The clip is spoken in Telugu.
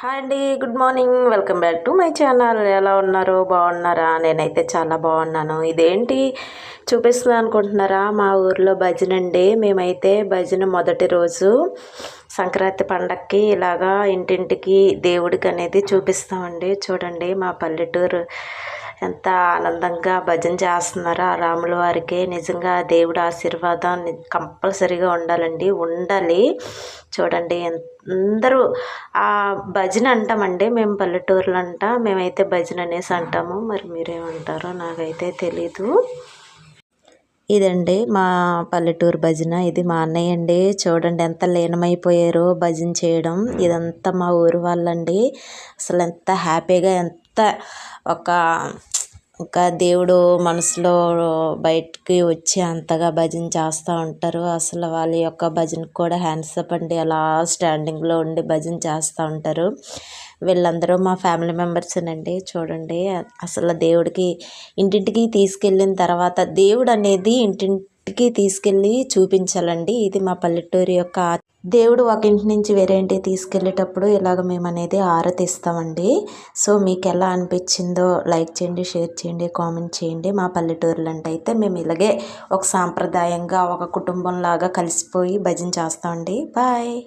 హాయ్ అండి good morning. Welcome back to my channel. ఎలా ఉన్నారు? బాగున్నారా? నేనైతే చాలా బాగున్నాను. ఇదేంటి? చూపిస్తుందా అనుకుంటున్నారా? మా ఊర్లో భజన అండి. మేమైతే భజన మొదటి రోజు సంక్రాంతి పండక్కి ఇలాగా ఇంటింటికి దేవుడికి అనేది చూపిస్తామండి. చూడండి మా పల్లెటూరు ఎంత ఆనందంగా భజన చేస్తున్నారో ఆ రాముల వారికి నిజంగా దేవుడు ఆశీర్వాదం కంపల్సరీగా ఉండాలండి. ఉండాలి. చూడండి అందరూ ఆ భజన అంటామండి. మేము పల్లెటూరులో అంట మేమైతే భజన అనేసి అంటాము. మరి మీరేమంటారో నాకైతే తెలీదు. ఇదండి మా పల్లెటూరు భజన. ఇది మా అన్నయ్య అండి. చూడండి ఎంత లీనమైపోయారో భజన చేయడం. ఇదంతా మా ఊరు వాళ్ళండి. అసలు ఎంత హ్యాపీగా ఎంత ఒక ఒక దేవుడు మనసులో బయటికి వచ్చి అంతగా భజన చేస్తూ ఉంటారు. అసలు వాళ్ళ యొక్క భజనకు కూడా హ్యాండ్స్ అప్ అండి. అలా స్టాండింగ్లో ఉండి భజన చేస్తూ ఉంటారు. వీళ్ళందరూ మా ఫ్యామిలీ మెంబర్స్నండి చూడండి అసలు దేవుడికి ఇంటింటికి తీసుకెళ్ళిన తర్వాత దేవుడు అనేది ఇంటికి తీసుకెళ్ళి చూపించాలండి. ఇది మా పల్లెటూరి యొక్క దేవుడు ఒక ఇంటి నుంచి వేరే ఇంటికి తీసుకెళ్ళేటప్పుడు ఇలాగ మేము అనేది ఆరతిస్తామండి సో మీకు ఎలా అనిపించిందో లైక్ చేయండి షేర్ చేయండి కామెంట్ చేయండి. మా పల్లెటూరులో అంటే అయితే మేము ఇలాగే ఒక సాంప్రదాయంగా ఒక కుటుంబంలాగా కలిసిపోయి భజన చేస్తామండి. బాయ్!